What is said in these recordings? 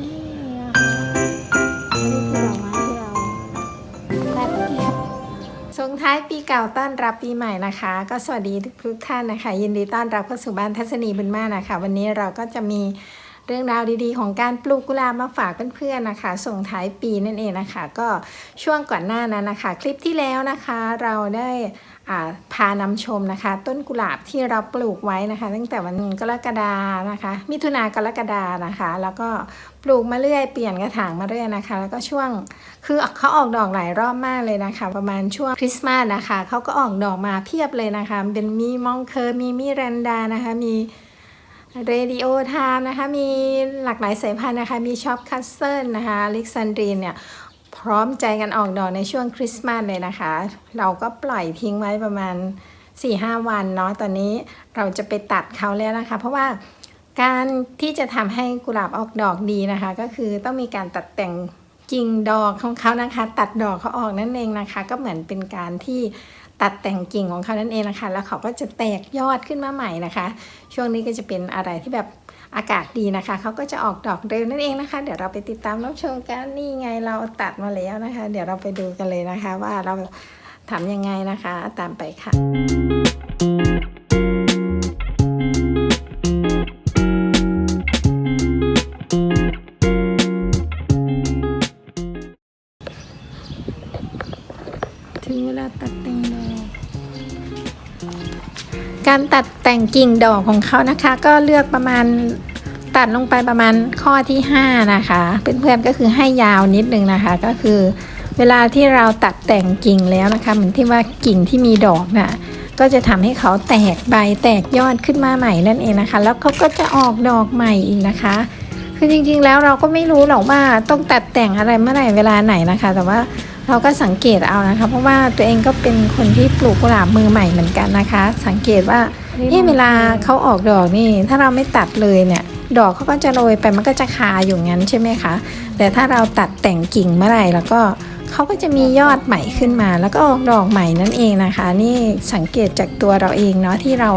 นี่นะคะนี่คือดอกไม้ที่เราตัดเก็บส่งท้ายปีเก่าต้อนรับปีใหม่นะคะ ก็สวัสดีทุกท่านนะคะ ยินดีต้อนรับเข้าสู่บ้านทัศนีบุญมานะคะ วันนี้เราก็จะมี เรื่องราวดีๆ ของการปลูกกุหลาบมาฝากเพื่อนๆนะคะ ส่งท้ายปีนั่นเองนะคะ ก็ช่วงก่อนหน้านั้นนะคะ คลิปที่แล้วนะคะเราได้าพานำชมนะคะ ต้นกุหลาบที่เราปลูกไว้นะคะ ตั้งแต่วันกรกฎานะคะ มิถุนากรกฎานะคะ แล้วก็ปลูกมาเรื่อยเปลี่ยนกระถางมาเรื่อยนะคะ แล้วก็ช่วงคือเขาออกดอกหลายรอบมากเลยนะคะ ประมาณช่วงคริสต์มาสนะคะเขาก็ออกดอกมาเพียบเลยนะคะ เป็นมีมองเคอร์มีมิรันดานะคะมี เรดิโอไทม์นะคะ มีหลากหลายสายพันธุ์นะคะ มีช็อปคัสเซิลนะคะล็กซานดรีนเนี่ย พร้อมใจกันออกดอกในช่วงคริสต์มาสเลยนะคะ เราก็ปล่อยทิ้งไว้ประมาณ 4-5 วันเนาะ ตอนนี้เราจะไปตัดเขาแล้วนะคะ เพราะว่าการที่จะทำให้กุหลาบออกดอกดีนะคะ ก็คือต้องมีการตัดแต่งกิ่งดอกของเขานะคะ ตัดดอกเขาออกนั่นเองนะคะ ก็เหมือนเป็นการที่ ตัดแต่งกิ่งของเขานั่นเองนะคะ แล้วเขาก็จะแตกยอดขึ้นมาใหม่นะคะ ช่วงนี้ก็จะเป็นอะไรที่แบบอากาศดีนะคะ เขาก็จะออกดอกเร็วนั่นเองนะคะ เดี๋ยวเราไปติดตามรับชมกันนี่ไงเราตัดมาแล้วนะคะ เดี๋ยวเราไปดูกันเลยนะคะ ว่าเราทำยังไงนะคะ ตามไปค่ะ การตัดแต่งกิ่งดอกของเขานะคะ ก็เลือกประมาณตัดลงไปประมาณข้อที่ 5 นะคะเพื่อนๆก็คือให้ยาวนิดนึงนะคะ ก็คือเวลาที่เราตัดแต่งกิ่งแล้วนะคะ เหมือนที่ว่ากิ่งที่มีดอกน่ะก็จะทำให้เขาแตกใบแตกยอดขึ้นมาใหม่นั่นเองนะคะ แล้วเขาก็จะออกดอกใหม่อีกนะคะ คือจริงๆแล้วเราก็ไม่รู้หรอกว่าต้องตัดแต่งอะไรเมื่อไหร่เวลาไหนนะคะ แต่ว่า เราก็สังเกตเอานะคะ เพราะว่าตัวเองก็เป็นคนที่ปลูกกุหลาบมือใหม่เหมือนกันนะคะ สังเกตว่าเอ๊ะเวลาเขาออกดอกนี่ ถ้าเราไม่ตัดเลยเนี่ย ดอกเขาก็จะโรยไปมันก็จะคาอยู่งั้นใช่ไหมคะ แต่ถ้าเราตัดแต่งกิ่งเมื่อไหร่แล้วก็เขาก็จะมียอดใหม่ขึ้นมา แล้วก็ออกดอกใหม่นั่นเองนะคะ นี่สังเกตจากตัวเราเองเนาะที่เรา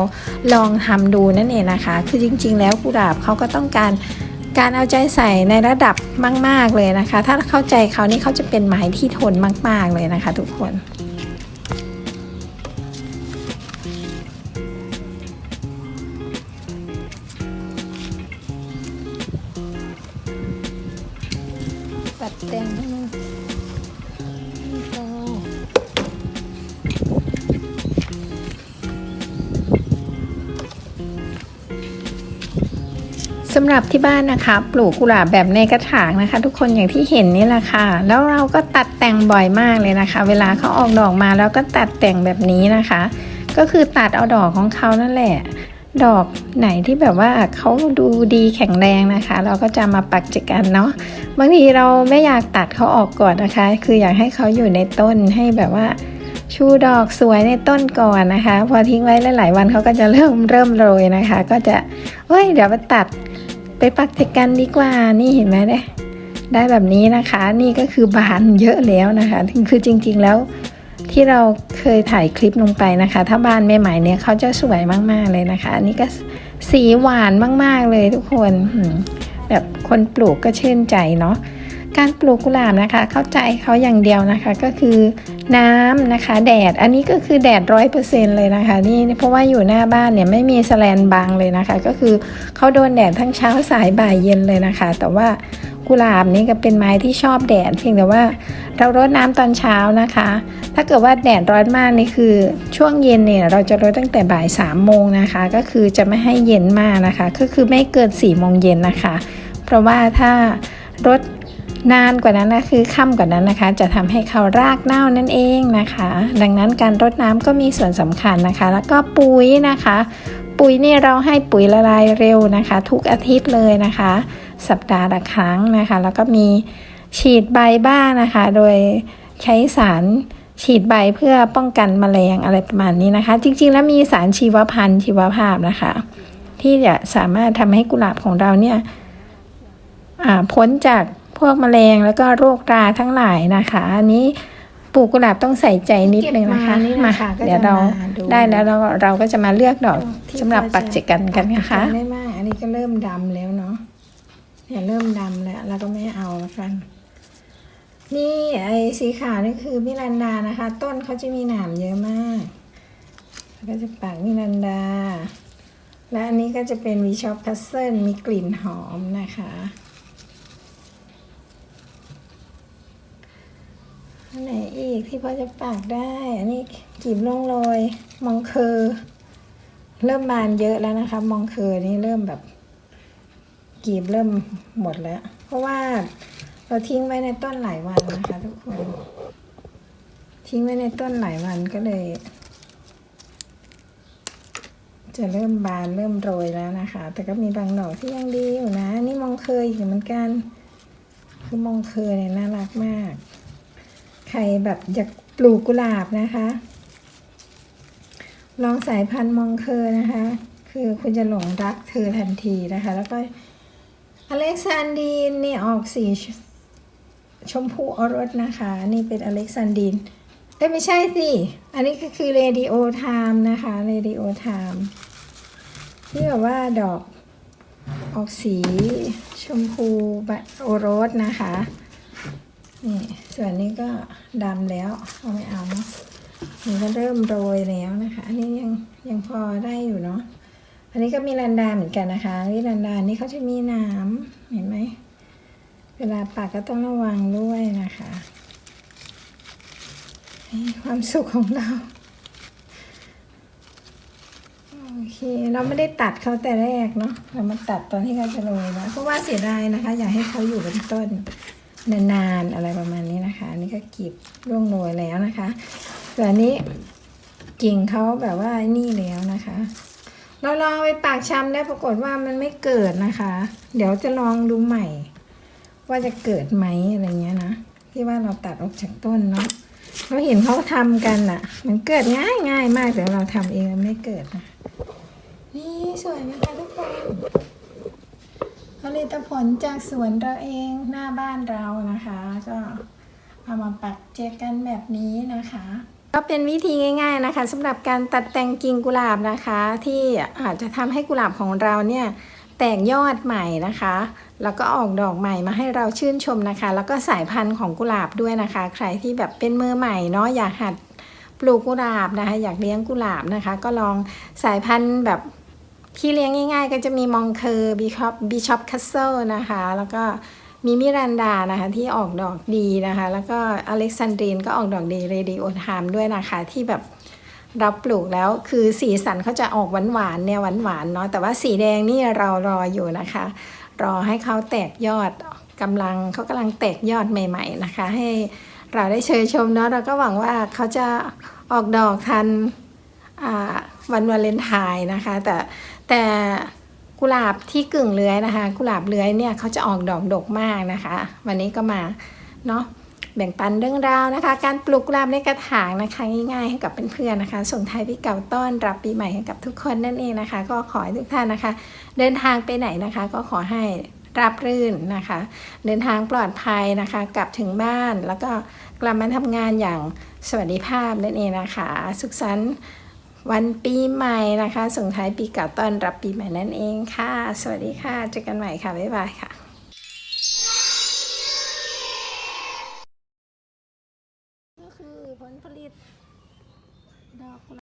ลองทำดูนั่นเองนะคะ คือจริง ๆ แล้วกุหลาบเขาก็ต้องการ การเอาใจใส่ในระดับมาก ๆเลยนะคะ ถ้าเข้าใจเขานี่เขาจะเป็นไม้ที่ทนมาก ๆเลยนะคะ ทุกคนตัดแต่งให้มัน สำหรับที่บ้านนะคะ ปลูกกุหลาบแบบในกระถางนะคะ ทุกคนอย่างที่เห็นนี่แหละค่ะ แล้วเราก็ตัดแต่งบ่อยมากเลยนะคะ เวลาเขาออกดอกมาแล้วก็ตัดแต่งแบบนี้นะคะ ก็คือตัดเอาดอกของเขานั่นแหละ ดอกไหนที่แบบว่าเขาดูดีแข็งแรงนะคะ เราก็จะมาปักจักันเนาะบางทีเราไม่อยากตัดเขาออกก่อนนะคะ คืออยากให้เขาอยู่ในต้นให้แบบว่าชูดอกสวยในต้นก่อนนะคะ พอทิ้งไว้หลายๆวันเขาก็จะเริ่มเริ่มโรยนะคะ ก็จะเฮ้ยเดี๋ยวไปตัด ไปปักจักันดีกว่า นี่เห็นไหมเนี่ยได้แบบนี้นะคะ นี่ก็คือบานเยอะแล้วนะคะคือจริงๆแล้วที่เราเคยถ่ายคลิปลงไปนะคะ ถ้าบานใหม่ๆเนี่ยเขาจะสวยมากๆเลยนะคะ อันนี้ก็สีหวานมากๆเลยทุกคนแบบคนปลูกก็ชื่นใจเนาะ การปลูกกุหลาบนะคะ เข้าใจเขาอย่างเดียวนะคะก็คือน้ำนะคะแดดอันนี้ก็คือแดดร้อยเปอร์เซ็นเลยนะคะนี่เพราะว่าอยู่หน้าบ้านเนี่ยไม่มีแสแลนบังเลยนะคะ ก็คือเขาโดนแดดทั้งเช้าสายบ่ายเย็นเลยนะคะ แต่ว่ากุหลาบนี่ก็เป็นไม้ที่ชอบแดด เพียงแต่ว่าเรารดน้ำตอนเช้านะคะ ถ้าเกิดว่าแดดร้อนมากนี่คือช่วงเย็นเนี่ยเราจะรดตั้งแต่บ่ายสามโมงนะคะ ก็คือจะไม่ให้เย็นมากนะคะ ก็คือไม่เกินสี่โมงเย็นนะคะ เพราะว่าถ้ารด นานกว่านั้นนะคือค่ำกว่านั้นนะคะ จะทำให้เขารากเน่านั่นเองนะคะ ดังนั้นการรดน้ำก็มีส่วนสำคัญนะคะ แล้วก็ปุ๋ยนะคะ ปุ๋ยนี่เราให้ปุ๋ยละลายเร็วนะคะ ทุกอาทิตย์เลยนะคะ สัปดาห์ละครั้งนะคะ แล้วก็มีฉีดใบบ้างนะคะ โดยใช้สารฉีดใบเพื่อป้องกันแมลงอะไรประมาณนี้นะคะ จริงๆแล้วมีสารชีวพันธุ์ชีวภาพนะคะ ที่จะสามารถทำให้กุหลาบของเราเนี่ยพ้นจาก พวกแมลงแล้วก็โรคราทั้งหลายนะคะ อันนี้ปลูกกุหลาบต้องใส่ใจนิดนึงนะคะเก็บมานี่มานะคะก็จะเดี๋ยวเรามาดูได้แล้วเราเราก็จะมาเลือกดอกที่สำหรับปักจิกันกันนะคะได้มากอันนี้ก็เริ่มดำแล้วเนาะเนี่ยเริ่มดำแล้วเราก็ไม่เอาแล้วกัน นี่ไอ้สีขาวนี่คือมิรันดานะคะ ต้นเขาจะมีหนามเยอะมากแล้วก็จะปักมิรันดา และอันนี้ก็จะเป็นวีชอปพัซเซิลมีกลิ่นหอมนะคะ อันไหนอีกที่พอจะปากได้ อันนี้กีบลงโรยมองเคอเริ่มบานเยอะแล้วนะคะ มองเคอนี่เริ่มแบบกีบเริ่มหมดแล้ว เพราะว่าเราทิ้งไว้ในต้นหลายวันนะคะทุกคน ทิ้งไว้ในต้นหลายวันก็เลย จะเริ่มบานเริ่มโรยแล้วนะคะ แต่ก็มีบางดอกที่ยังดีอยู่นะ นี่มองเคยอยู่เหมือนกัน คือมองเคยเนี่ยน่ารักมาก ใครแบบอยากปลูกกุหลาบนะคะ ลองสายพันธุ์มองเคอนะคะ คือคุณจะหลงรักเธอทันทีนะคะ แล้วก็อเล็กซานดีนนี่ออกสีชชมพูอรสนะคะ นี่เป็นอเล็กซานดีนเอ้ไม่ใช่สิ อันนี้ก็คือเรดิโอไทม์นะคะเรดิโอไทม์ที่แบบว่าดอกออกสีชมพูโอรสนะคะ นี่ส่วนนี้ก็ดำแล้วเอาไม่เอาเนาะนี่ก็เริ่มโรยแล้วนะคะ อันนี้ยังยังพอได้อยู่เนาะอันนี้ก็มีรันดาเหมือนกันนะคะนี่รันดานี่เขาจะมีน้ำเห็นไหมเวลาปักก็ต้องระวังด้วยนะคะนี่ความสุขของเราโอเคเราไม่ได้ตัดเขาแต่แรกเนาะเรามาตัดตอนที่เขาจะโรยแล้วเพราะว่าเสียดายนะคะ อยากให้เขาอยู่บนต้น นานๆอะไรประมาณนี้นะคะ อันนี่ก็กีบร่วงโรยแล้วนะคะส่วนอันนี้กิ่งเขาแบบว่านี่แล้วนะคะ เราลองไปปากชำได้ปรากฏว่ามันไม่เกิดนะคะ เดี๋ยวจะลองดูใหม่ ว่าจะเกิดไหมอะไรเงี้ยนะที่ว่าเราตัดออกจากต้นเนาะเราเห็นเขาทำกันอะมันเกิดง่ายง่ายมากแต่เราทำเองมันไม่เกิดนะนี่สวยไหมคะทุกคน ผลิตผลจากสวนเราเองหน้าบ้านเรานะคะ ก็เอามาปักเจกันแบบนี้นะคะ ก็เป็นวิธีง่าย ๆนะคะสำหรับการตัดแต่งกิ่งกุหลาบนะคะ ที่อาจจะทำให้กุหลาบของเราเนี่ยแตกยอดใหม่นะคะ แล้วก็ออกดอกใหม่มาให้เราชื่นชมนะคะ แล้วก็สายพันธุ์ของกุหลาบด้วยนะคะ ใครที่แบบเป็นมือใหม่เนาะอยากหัดปลูกกุหลาบนะคะ อยากเลี้ยงกุหลาบนะคะ ก็ลองสายพันธุ์แบบ ที่เลี้ยงง่าย ๆ ก็จะมีมองเคอร์บีชอปบีชอปคัสเซิลนะคะ แล้วก็มีมิรันดานะคะที่ออกดอกดีนะคะ แล้วก็อเล็กซานดรีนก็ออกดอกดีเรดิโอไทม์ด้วยนะคะ ที่แบบรับปลูกแล้วคือสีสันเขาจะออกหวานๆแนวหวานๆเนาะแต่ว่าสีแดงนี่เรารออยู่นะคะ รอให้เขาแตกยอดกำลังเขากำลังแตกยอดใหม่ ๆนะคะ ให้เราได้เชยชมเนาะเราก็หวังว่าเขาจะออกดอกทันอ่าวันวาเลนไทน์นะคะ แต่ แต่กุหลาบที่กึ่งเลื้อยนะคะ กุหลาบเลื้อยเนี่ยเขาจะออกดอกดกมากนะคะ วันนี้ก็มาเนาะแบ่งปันเรื่องราวนะคะ การปลูกกุหลาบในกระถางนะคะ ง่ายๆให้กับเพื่อนๆนะคะ ส่งท้ายปีเก่าต้อนรับปีใหม่ให้กับทุกคนนั่นเองนะคะ ก็ขอให้ทุกท่านนะคะ เดินทางไปไหนนะคะ ก็ขอให้ราบรื่นนะคะ เดินทางปลอดภัยนะคะ กลับถึงบ้านแล้วก็กลับมาทำงานอย่างสวัสดิภาพนั่นเองนะคะ สุขสันต์ วันปีใหม่นะคะส่งท้ายปีเก่าต้อนรับปีใหม่นั่นเองค่ะ สวัสดีค่ะ เจอกันใหม่ค่ะ บ๊ายบายค่ะ